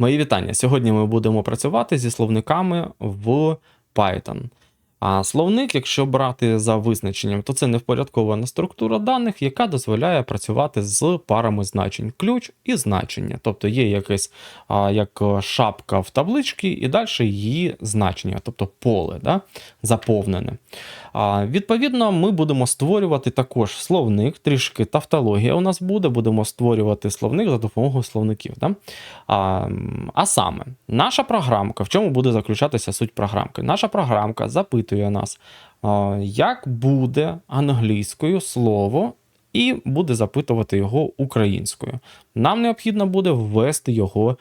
Мої вітання. Сьогодні ми будемо працювати зі словниками в Python. А словник, якщо брати за визначенням, то це невпорядкована структура даних, яка дозволяє працювати з парами значень, ключ і значення. Тобто є якась а, як шапка в табличці, і далі її значення, тобто поле да, заповнене. А, Відповідно, ми будемо створювати також словник, трішки тавтологія у нас буде, будемо створювати словник за допомогою словників. Да? А, а саме, наша програмка, в чому буде заключатися суть програмки? Наша програмка запитує нас, як буде англійською слово. І буде запитувати його українською. Нам необхідно буде ввести його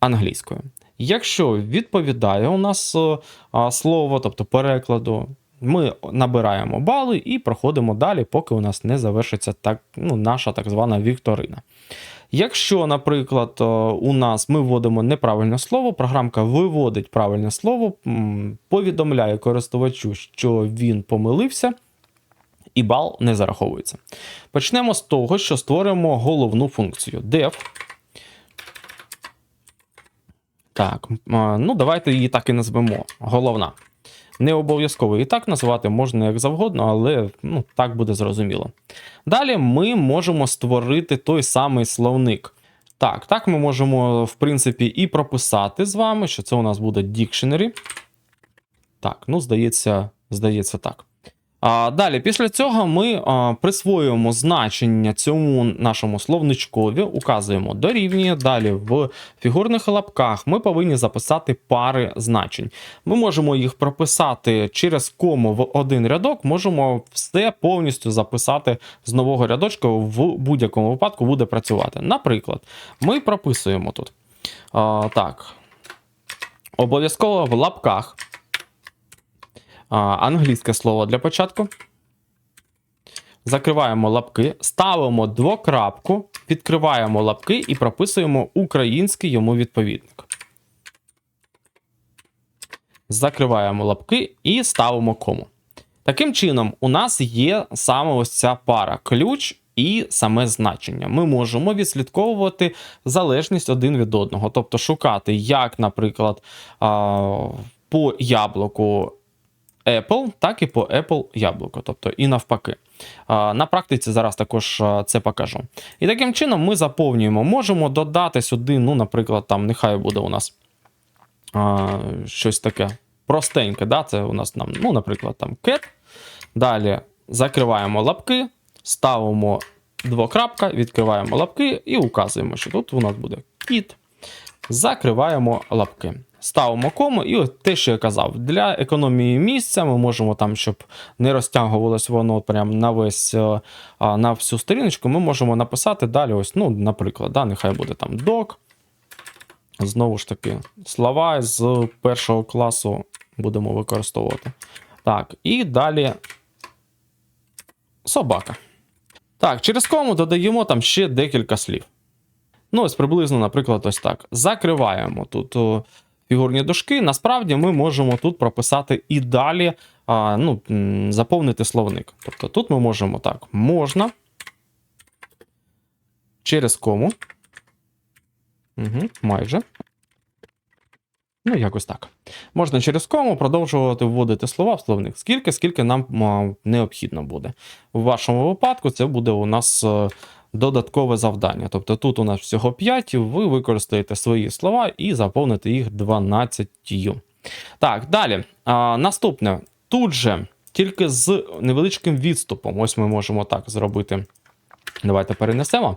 англійською. Якщо відповідає у нас е, слово, тобто перекладу, ми набираємо бали і проходимо далі, поки у нас не завершиться так, ну, наша так звана вікторина. Якщо, наприклад, е, у нас ми вводимо неправильне слово, програмка виводить правильне слово, повідомляє користувачу, що він помилився, і бал не зараховується. Почнемо з того, що створимо головну функцію def. Так, ну давайте її так і назвемо. Головна. Не обов'язково і так називати можна як завгодно, але ну, так буде зрозуміло. Далі ми можемо створити той самий словник. Так, так ми можемо, в принципі, і прописати з вами, що це у нас буде dictionary. Так, ну, здається, здається так. А, Далі, після цього ми а, присвоюємо значення цьому нашому словничкові, указуємо дорівнює. Далі в фігурних лапках ми повинні записати пари значень. Ми можемо їх прописати через кому в один рядок, можемо все повністю записати з нового рядочка в будь-якому випадку буде працювати. Наприклад, ми прописуємо тут. А, Так. Обов'язково в лапках англійське слово для початку. Закриваємо лапки, ставимо двокрапку, відкриваємо лапки і прописуємо український йому відповідник. Закриваємо лапки і ставимо кому. Таким чином, у нас є саме ось ця пара ключ і саме значення. Ми можемо відслідковувати залежність один від одного, тобто шукати, як, наприклад, по яблуку Apple, так і по Apple яблуко, тобто і навпаки. На практиці зараз також це покажу. І таким чином ми заповнюємо, можемо додати сюди, ну, наприклад, там нехай буде у нас а, щось таке простеньке. да? Це у нас, там, ну, наприклад, там cat. Далі закриваємо лапки, ставимо двокрапка, відкриваємо лапки і указуємо, що тут у нас буде кіт. Закриваємо лапки. Ставимо кому, і от те, що я казав, для економії місця ми можемо там, щоб не розтягувалось воно прямо на весь е, на всю сторіночку, ми можемо написати далі. Ось, ну, наприклад, да, нехай буде там док. Знову ж таки, слова з першого класу будемо використовувати. Так, і далі собака. Так, через кому додаємо там ще декілька слів. Ну, ось приблизно, наприклад, ось так. Закриваємо тут фігурні дошки. Насправді ми можемо тут прописати і далі а, ну, заповнити словник. Тобто тут ми можемо так, можна. Через кому. Угу, майже. Ну, якось так. Можна через кому продовжувати вводити слова в словник. Скільки, скільки нам необхідно буде. В вашому випадку це буде у нас е, додаткове завдання. Тобто тут у нас всього 5, ви використаєте свої слова і заповните їх 12. Так, далі. А, Наступне. Тут же, тільки з невеличким відступом, ось ми можемо так зробити. Давайте перенесемо.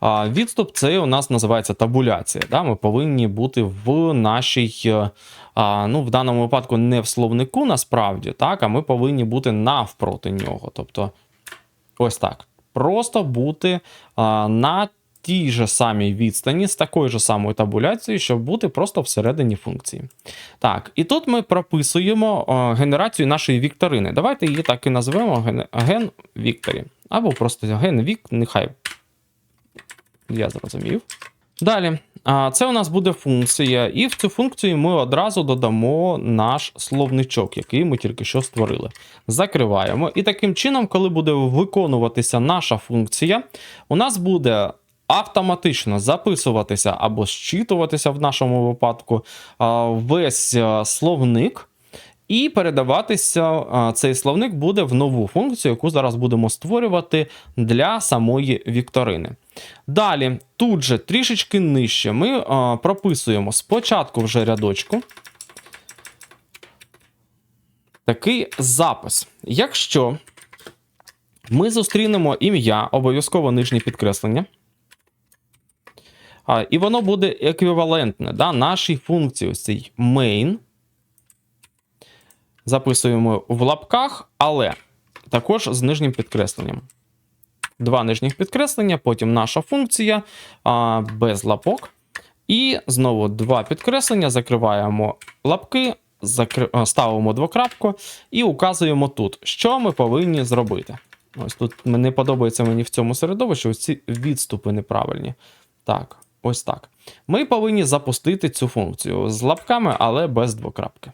А, Відступ це у нас називається табуляція. Да? Ми повинні бути в нашій, е, а, ну, в даному випадку, не в словнику, насправді, так, а ми повинні бути навпроти нього. Тобто, ось так. Просто бути а, на тій же самій відстані з такою ж самою табуляцією, щоб бути просто всередині функції. Так, і тут ми прописуємо а, генерацію нашої вікторини. Давайте її так і назвемо ген, ген Вікторі. Або просто ген вік, нехай я зрозумів. Далі, це у нас буде функція, і в цю функцію ми одразу додамо наш словничок, який ми тільки що створили. Закриваємо. І таким чином, коли буде виконуватися наша функція, у нас буде автоматично записуватися або зчитуватися в нашому випадку весь словник. І передаватися цей словник буде в нову функцію, яку зараз будемо створювати для самої вікторини. Далі, тут же трішечки нижче, ми прописуємо спочатку вже рядочку. Такий запис. Якщо ми зустрінемо ім'я, обов'язково нижнє підкреслення. І воно буде еквівалентне да, нашій функції ось цій main. Записуємо в лапках, але також з нижнім підкресленням. Два нижніх підкреслення, потім наша функція а, без лапок. І знову два підкреслення, закриваємо лапки, закри... ставимо двокрапку і указуємо тут, що ми повинні зробити. Ось тут не подобається мені в цьому середовищі, ось ці відступи неправильні. Так, ось так. Ми повинні запустити цю функцію з лапками, але без двокрапки.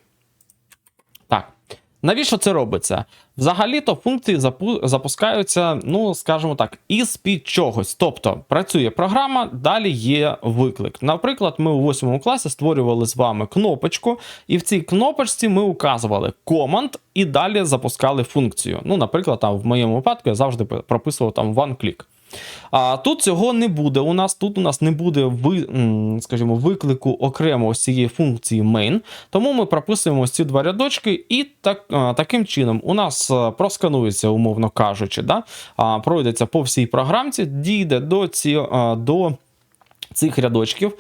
Навіщо це робиться? Взагалі-то функції запу- запускаються, ну, скажімо так, із під чогось. Тобто працює програма, далі є виклик. Наприклад, ми у 8 класі створювали з вами кнопочку, і в цій кнопочці ми указували команд і далі запускали функцію. Ну, наприклад, там в моєму випадку я завжди прописував там one click. А тут цього не буде. У нас тут у нас не буде ви, скажімо, виклику окремо ось цієї функції main. Тому ми прописуємо ці два рядочки, і так, таким чином у нас а, просканується, умовно кажучи, да? пройдеться по всій програмці, дійде до, ці, до цих рядочків.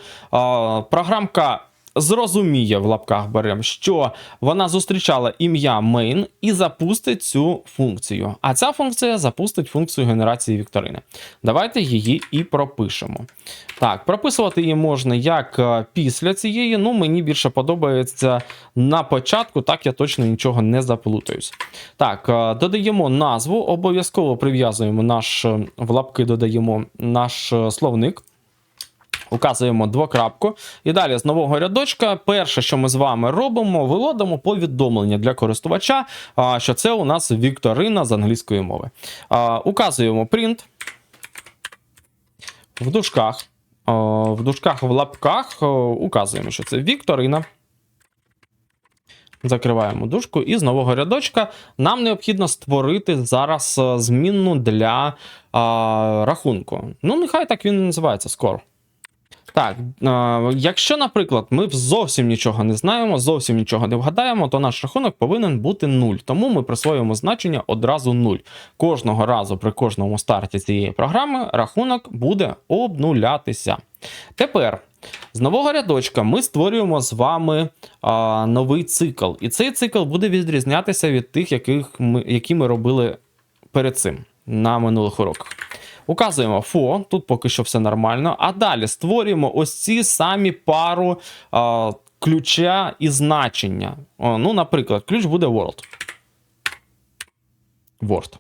Програмка. Зрозуміє в лапках беремо, що вона зустрічала ім'я main і запустить цю функцію. А ця функція запустить функцію генерації вікторини. Давайте її і пропишемо. Так, прописувати її можна як е, після цієї. Ну, мені більше подобається на початку, так я точно нічого не заплутаюсь. Так, е, додаємо назву, обов'язково прив'язуємо наш е, в лапки, додаємо наш словник. Указуємо двокрапку. І далі з нового рядочка, перше, що ми з вами робимо, виводимо повідомлення для користувача, що це у нас вікторина з англійської мови. Указуємо print в дужках. В дужках в лапках указуємо, що це вікторина. Закриваємо дужку, і з нового рядочка нам необхідно створити зараз змінну для а, рахунку. Ну, нехай так він і називається скоро. Так, е, якщо, наприклад, ми зовсім нічого не знаємо, зовсім нічого не вгадаємо, то наш рахунок повинен бути 0. Тому ми присвоюємо значення одразу 0. Кожного разу при кожному старті цієї програми рахунок буде обнулятися. Тепер з нового рядочка ми створюємо з вами а, новий цикл. І цей цикл буде відрізнятися від тих, яких ми, які ми робили перед цим на минулих уроках. Указуємо for, тут поки що все нормально. А далі створюємо ось ці самі пару а, ключа і значення. О, ну, наприклад, ключ буде World. Word.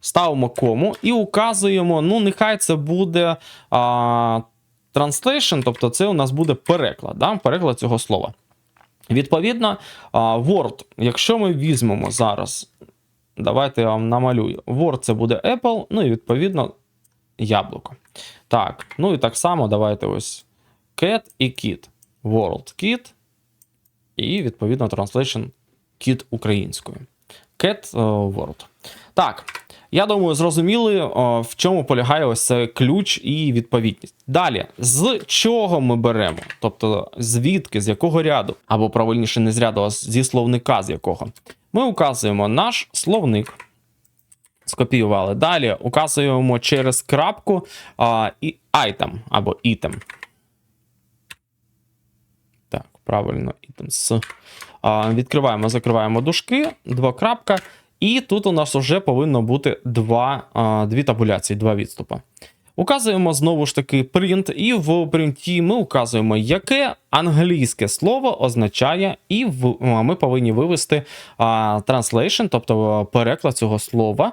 Ставимо кому і указуємо, ну, нехай це буде а, translation, тобто це у нас буде переклад, да? переклад цього слова. Відповідно, а, Word, якщо ми візьмемо зараз, давайте я вам намалюю. Word це буде Apple, ну і відповідно яблуко. Так, ну і так само давайте ось cat і kit. World kit. І, відповідно, translation kit українською. Cat uh, world. Так, я думаю, зрозуміли, uh, в чому полягає ось цей ключ і відповідність. Далі, з чого ми беремо? Тобто, звідки, з якого ряду, або правильніше, не з ряду, а зі словника з якого. Ми указуємо наш словник скопіювали. Далі указуємо через крапку а, і item або item. Так, правильно, items. А, Відкриваємо, закриваємо дужки, два крапка. І тут у нас вже повинно бути два, а, дві табуляції, два відступи. Указуємо знову ж таки print, і в принті ми указуємо, яке англійське слово означає, і в, ми повинні вивести а, translation, тобто переклад цього слова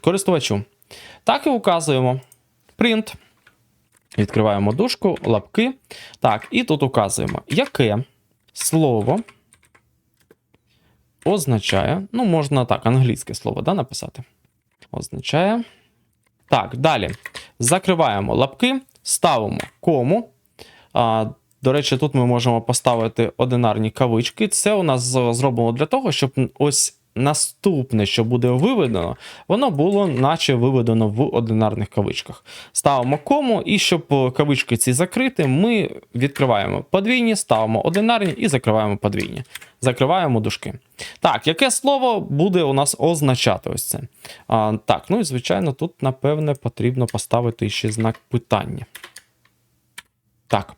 користувачу. Так і указуємо print. Відкриваємо дужку, лапки. Так, і тут указуємо, яке слово означає, ну, можна так, англійське слово да, написати. Означає. Так, далі. Закриваємо лапки, ставимо кому. А, До речі, тут ми можемо поставити одинарні кавички. Це у нас зроблено для того, щоб ось наступне, що буде виведено, воно було наче виведено в одинарних кавичках. Ставимо кому, і щоб е, кавички ці закрити, ми відкриваємо подвійні, ставимо одинарні і закриваємо подвійні. Закриваємо дужки. Так, яке слово буде у нас означати ось це? А, так, ну і звичайно, тут, напевне, потрібно поставити ще знак питання. Так.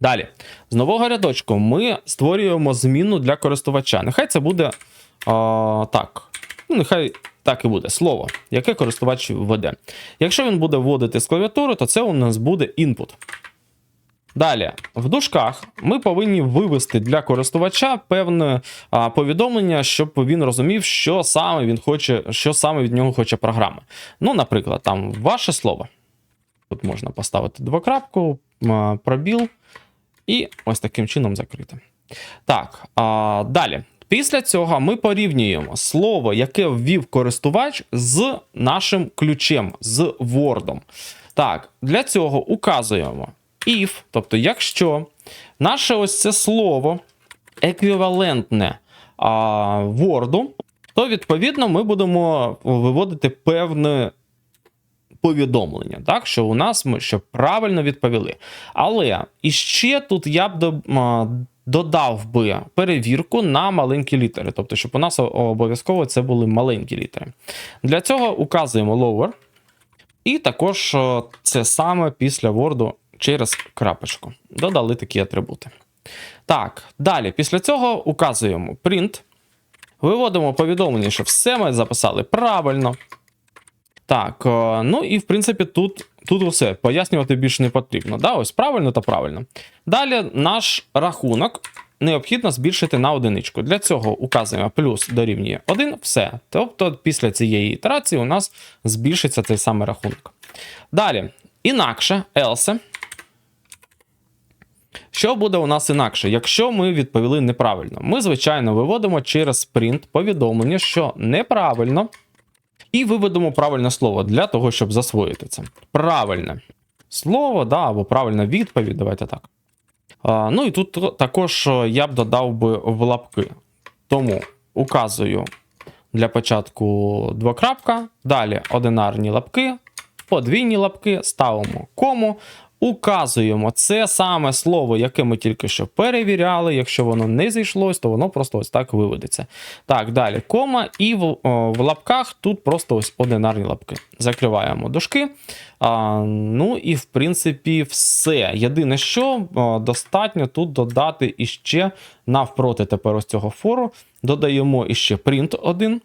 Далі. З нового рядочку ми створюємо зміну для користувача. Нехай це буде а, так. Ну, нехай так і буде слово, яке користувач введе. Якщо він буде вводити з клавіатури, то це у нас буде input. Далі, в дужках ми повинні вивести для користувача певне а, повідомлення, щоб він розумів, що саме він хоче, що саме від нього хоче програма. Ну, наприклад, там ваше слово. Тут можна поставити двокрапку, пробіл, і ось таким чином закрити. Так, а, далі. Після цього ми порівнюємо слово, яке ввів користувач з нашим ключем, з Word. Так, для цього указуємо if, тобто, якщо наше ось це слово еквівалентне а, Word, то відповідно ми будемо виводити певне повідомлення, так, що у нас ми що правильно відповіли. Але іще тут я б додав би перевірку на маленькі літери, тобто, щоб у нас обов'язково це були маленькі літери. Для цього указуємо lower, і також це саме після Word через крапочку. Додали такі атрибути. Так, далі, після цього указуємо print. Виводимо повідомлення, що все ми записали правильно. Так, ну і в принципі тут, тут усе. Пояснювати більше не потрібно. Да? Ось правильно та правильно. Далі наш рахунок необхідно збільшити на одиничку. Для цього указуємо плюс дорівнює 1, все. Тобто після цієї ітерації у нас збільшиться цей самий рахунок. Далі, інакше, else. Що буде у нас інакше, якщо ми відповіли неправильно? Ми, звичайно, виводимо через print повідомлення, що неправильно, і виведемо правильне слово для того, щоб засвоїти це. Правильне слово, да, або правильна відповідь, давайте так. А, ну і тут також е, я б додав би в лапки. Тому указую для початку двокрапка, далі одинарні лапки, подвійні лапки, ставимо кому, указуємо це саме слово, яке ми тільки що перевіряли. Якщо воно не зійшлось, то воно просто ось так виведеться. Так, далі кома, і в, в лапках тут просто ось одинарні лапки. Закриваємо дужки. А, ну і в принципі все. Єдине, що достатньо тут додати іще навпроти тепер ось цього фору. Додаємо іще print 1.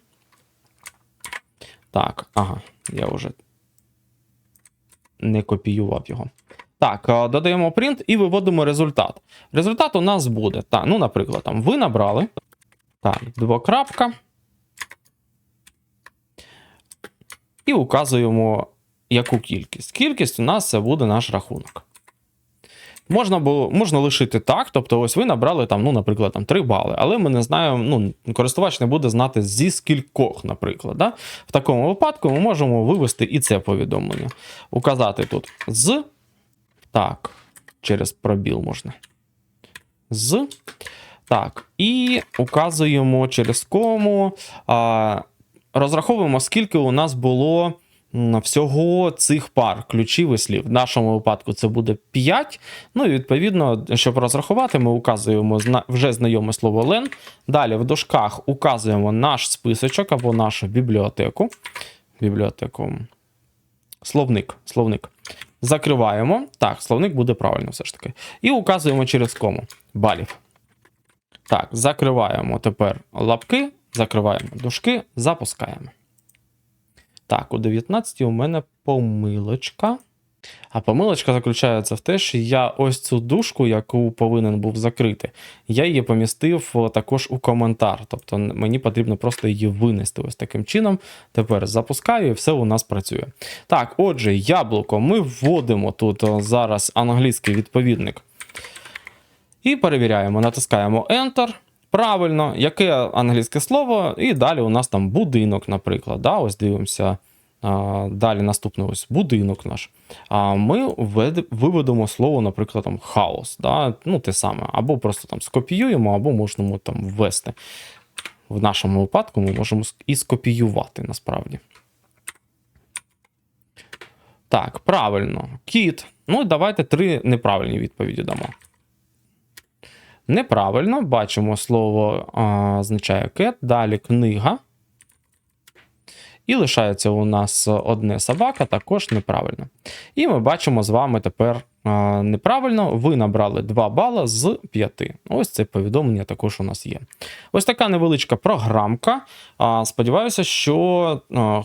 Так, ага, я вже не копіював його. Так, е, додаємо print і виводимо результат. Результат у нас буде. Так, ну, наприклад, там ви набрали. Так, двокрапка. І указуємо, яку кількість. Кількість у нас це буде наш рахунок. Можна було, можна лишити так, тобто, ось ви набрали там, ну, наприклад, там 3 бали, але ми не знаємо, ну, користувач не буде знати зі скількох, наприклад. Да? В такому випадку ми можемо вивести і це повідомлення. Указати тут з. Так, через пробіл можна. З. Так, і указуємо через кому. А, розраховуємо, скільки у нас було всього цих пар ключів і слів. В нашому випадку це буде 5. Ну і відповідно, щоб розрахувати, ми указуємо вже знайоме слово len. Далі в дужках указуємо наш списочок або нашу бібліотеку. Бібліотеку. Словник. Словник. Закриваємо. Так, словник буде правильно все ж таки. І указуємо через кому. Балів. Так, закриваємо тепер лапки, закриваємо дужки, запускаємо. Так, у 19 у мене помилочка. А помилочка заключається в те, що я ось цю дужку, яку повинен був закрити, я її помістив також у коментар. Тобто мені потрібно просто її винести ось таким чином. Тепер запускаю і все у нас працює. Так, отже, яблуко. Ми вводимо тут зараз англійський відповідник. І перевіряємо, натискаємо Enter. Правильно, яке англійське слово, і далі у нас там будинок, наприклад. Да? Ось дивимося далі наступний ось будинок наш, ми виведемо слово, наприклад, там хаос, да? ну те саме, або просто там скопіюємо, або можемо там ввести. В нашому випадку ми можемо і скопіювати насправді. Так, правильно. Кіт. Ну, давайте три неправильні відповіді дамо. Неправильно, бачимо слово а, означає кет, далі книга. І лишається у нас одне собака, також неправильно. І ми бачимо з вами тепер неправильно. Ви набрали 2 бала з 5. Ось це повідомлення також у нас є. Ось така невеличка програмка. Сподіваюся, що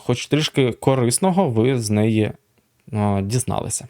хоч трішки корисного ви з неї дізналися.